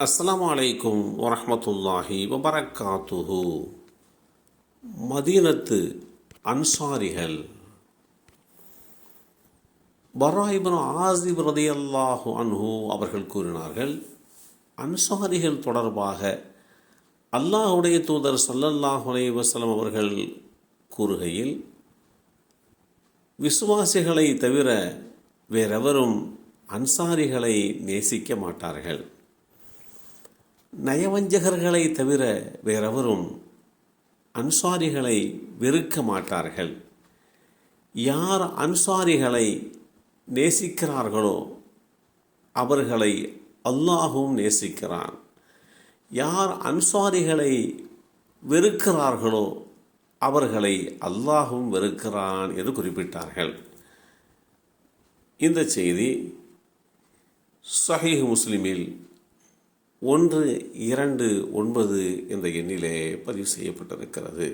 அஸ்லாம் வலைக்கும் வரமத்துல்லாஹி வபரக்காத்துஹு. மதீனத்து அன்சாரிகள் பராயிபன் ஆசிப் ரதியல்லாஹு அன்ஹு அவர்கள் கூறினார்கள் அன்சாரிகள் தொடர்பாக அல்லாஹுடைய தூதர் சல்லல்லாஹு அலைஹி வசலம் அவர்கள் கூறுகையில் விசுவாசிகளை தவிர வேறெவரும் அன்சாரிகளை நேசிக்க மாட்டார்கள். நயவஞ்சகர்களை தவிர வேறெவரும் அன்சாரிகளை வெறுக்க மாட்டார்கள். யார் அன்சாரிகளை நேசிக்கிறார்களோ அவர்களை அல்லாஹும் நேசிக்கிறான். யார் அன்சாரிகளை வெறுக்கிறார்களோ அவர்களை அல்லாஹும் வெறுக்கிறான் என்று குறிப்பிட்டார்கள். இந்த செய்தி சஹீஹ் முஸ்லிமில் ஒன்று இரண்டு ஒன்பது என்ற எண்ணிலே பதிவு செய்யப்பட்டிருக்கிறது.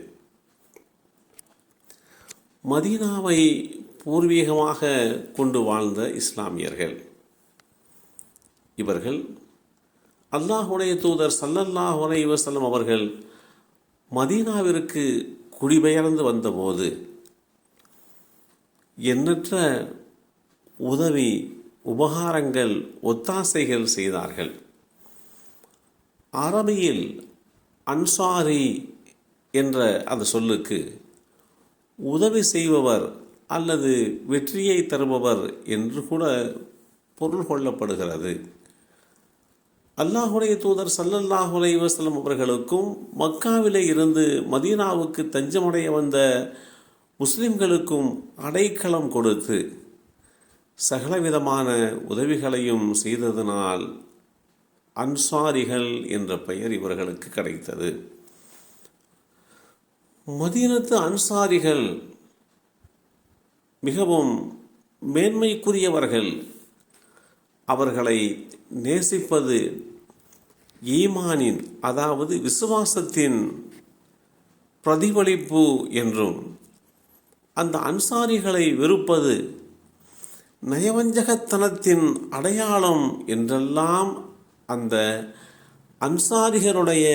மதீனாவை பூர்வீகமாக கொண்டு வாழ்ந்த இஸ்லாமியர்கள். இவர்கள் அல்லாஹுடைய தூதர் சல்லல்லாஹ் அலைஹி அவர்கள் மதீனாவிற்கு குடிபெயர்ந்து வந்தபோது எண்ணற்ற உதவி உபகாரங்கள் ஒத்தாசைகள் செய்தார்கள். அரபியில் அன்சாரி என்ற அந்த சொல்லுக்கு உதவி செய்பவர் அல்லது வெற்றியை தருபவர் என்று கூட பொருள் கொள்ளப்படுகிறது. அல்லாஹுடைய தூதர் சல்லல்லாஹு அலைஹி அவர்களுக்கும் மக்காவிலே இருந்து மதீனாவுக்கு தஞ்சமடைய வந்த முஸ்லிம்களுக்கும் அடைக்கலம் கொடுத்து சகலவிதமான உதவிகளையும் செய்ததனால் அன்சாரிகள் என்ற பெயர் இவர்களுக்கு கிடைத்தது. மதீனத்து அன்சாரிகள் மிகவும் மேன்மைக்குரியவர்கள். அவர்களை நேசிப்பது ஈமானின் அதாவது விசுவாசத்தின் பிரதிபலிப்பு என்றும் அந்த அன்சாரிகளை வெறுப்பது நயவஞ்சகத்தனத்தின் அடையாளம் என்றெல்லாம் அந்த அன்சாரிகளுடைய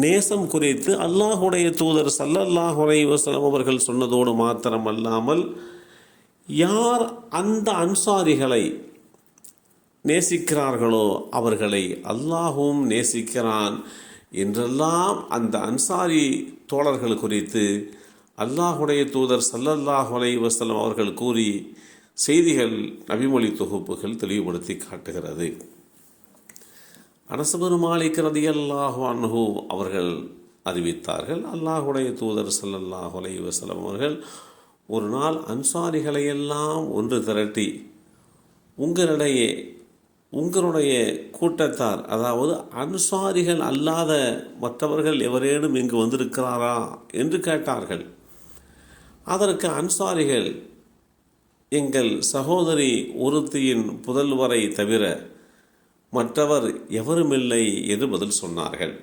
நேசம் குறித்து அல்லாஹுடைய தூதர் சல்லல்லாஹ் வசலம் அவர்கள் சொன்னதோடு மாத்திரமல்லாமல் யார் அந்த அன்சாரிகளை நேசிக்கிறார்களோ அவர்களை அல்லாஹும் நேசிக்கிறான் என்றெல்லாம் அந்த அன்சாரி தோழர்கள் குறித்து அல்லாஹுடைய தூதர் சல்லல்லாஹ் வசலம் அவர்கள் கூறி செய்திகள் நபிமொழி தொகுப்புகள் தெளிவுபடுத்தி காட்டுகிறது. அனசபரு ரதி அல்லாஹு அன்ஹூ அவர்கள் அறிவித்தார்கள். அல்லாஹுடைய தூதர் சல்லல்லாஹு அலைவசலம் அவர்கள் ஒரு நாள் அன்சாரிகளையெல்லாம் ஒன்று திரட்டி உங்களிடையே உங்களுடைய கூட்டத்தார் அதாவது அன்சாரிகள் அல்லாத மற்றவர்கள் எவரேனும் இங்கு வந்திருக்கிறாரா என்று கேட்டார்கள். அதற்கு அன்சாரிகள் எங்கள் சகோதரி ஒருத்தியின் புதல்வரை தவிர மற்றவர் எவருமில்லை என்று பதில் சொன்னார்கள்.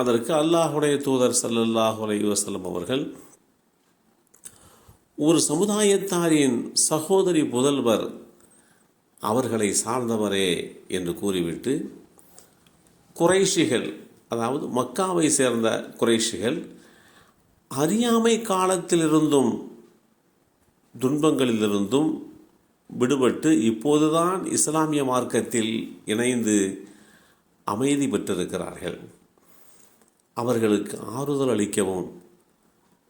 அதற்கு அல்லாஹுடைய தூதர் சல்லல்லாஹு அலைஹி அவர்கள் ஒரு சமுதாயத்தாரின் சகோதரி புதல்வர் அவர்களை சார்ந்தவரே என்று கூறிவிட்டு குறைஷிகள் அதாவது மக்காவை சேர்ந்த குறைஷிகள் அறியாமை காலத்திலிருந்தும் துன்பங்களிலிருந்தும் விடுபட்டு இப்போதுதான் இஸ்லாமிய மார்க்கத்தில் இணைந்து அமைதி பெற்றிருக்கிறார்கள். அவர்களுக்கு ஆறுதல் அளிக்கவும்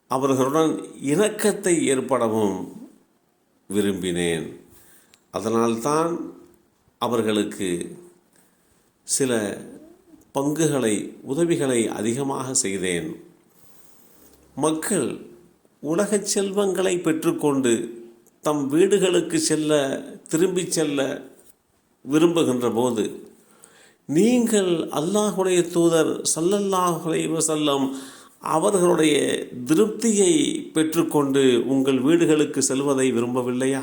அவர்களுடன் இணக்கத்தை ஏற்படவும் விரும்பினேன். அதனால்தான் அவர்களுக்கு சில பங்குகளை உதவிகளை அதிகமாக செய்தேன். மக்கள் உலகச் செல்வங்களை பெற்றுக்கொண்டு தம் வீடுகளுக்கு செல்ல திரும்பி செல்ல விரும்புகின்ற போது நீங்கள் அல்லாஹுடைய தூதர் சல்லல்லாஹுலை வசல்லம் அவர்களுடைய திருப்தியை பெற்றுக்கொண்டு உங்கள் வீடுகளுக்கு செல்வதை விரும்பவில்லையா?